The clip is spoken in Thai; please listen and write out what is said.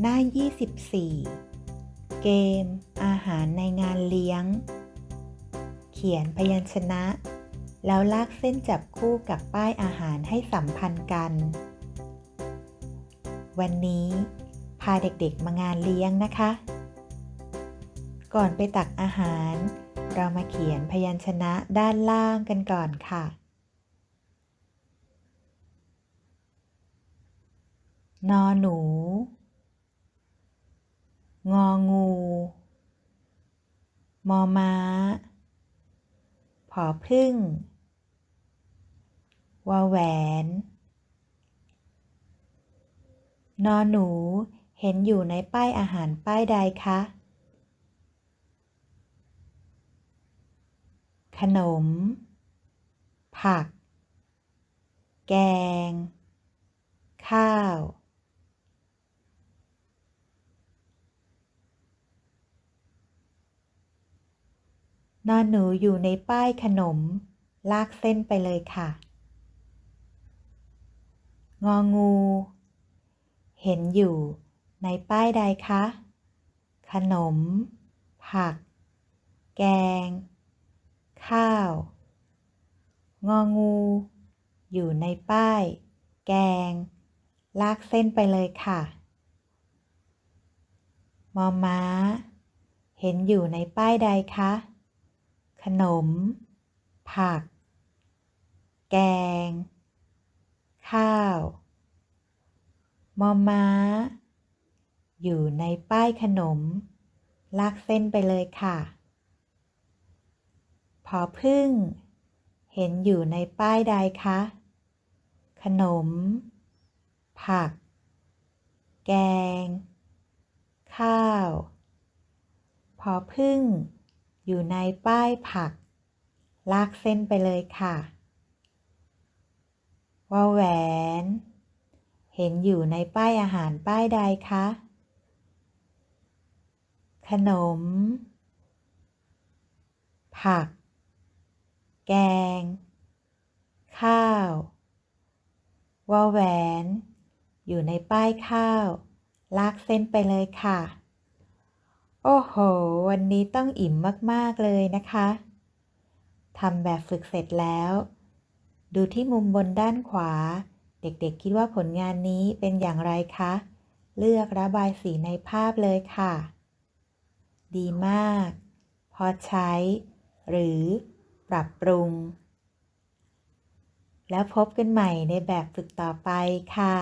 หน้า 24 เกม อาหารในงานเลี้ยง เขียนพยัญชนะ แล้วลากเส้นจับคู่กับป้ายอาหารให้สัมพันธ์กัน วันนี้ พาเด็กๆมางานเลี้ยงนะคะ ก่อนไปตักอาหาร เรามาเขียนพยัญชนะด้านล่างกันก่อนค่ะนอหนู งองู มอม้า ผอพึ่งวอแหวน นอหนูเห็นอยู่ในป้ายอาหารป้ายใดคะ ขนม ผัก แกง ข้าว นอนหนูอยู่ในป้ายขนม ลากเส้นไปเลยค่ะ งองู เห็นอยู่ในป้ายใดคะ ขนม ผัก แกง ข้าว งองู อยู่ในป้าย แกง ลากเส้นไปเลยค่ะมอม้า เห็นอยู่ในป้ายใดคะ ขนม ผัก แกง ข้าวมอม้า อยู่ในป้ายขนม ลากเส้นไปเลยค่ะ พอพึ่ง เห็นอยู่ในป้ายใดคะ ขนม ผัก แกง ข้าว พอพึ่ง อยู่ในป้ายผัก ลากเส้นไปเลยค่ะวอแหวน เห็นอยู่ในป้ายอาหารป้ายใดคะ ขนม ผัก แกง ข้าววอแหวน อยู่ในป้ายข้าว ลากเส้นไปเลยค่ะ โอ้โห วันนี้ต้องอิ่มมาก ๆ เลยนะคะ ทำแบบฝึกเสร็จแล้ว ดูที่มุมบนด้านขวา เด็กๆ คิดว่าผลงานนี้เป็นอย่างไรคะ เลือกระบายสีในภาพเลยค่ะ ดีมาก พอใช้ หรือปรับปรุง แล้วพบกันใหม่ในแบบฝึกต่อไปค่ะ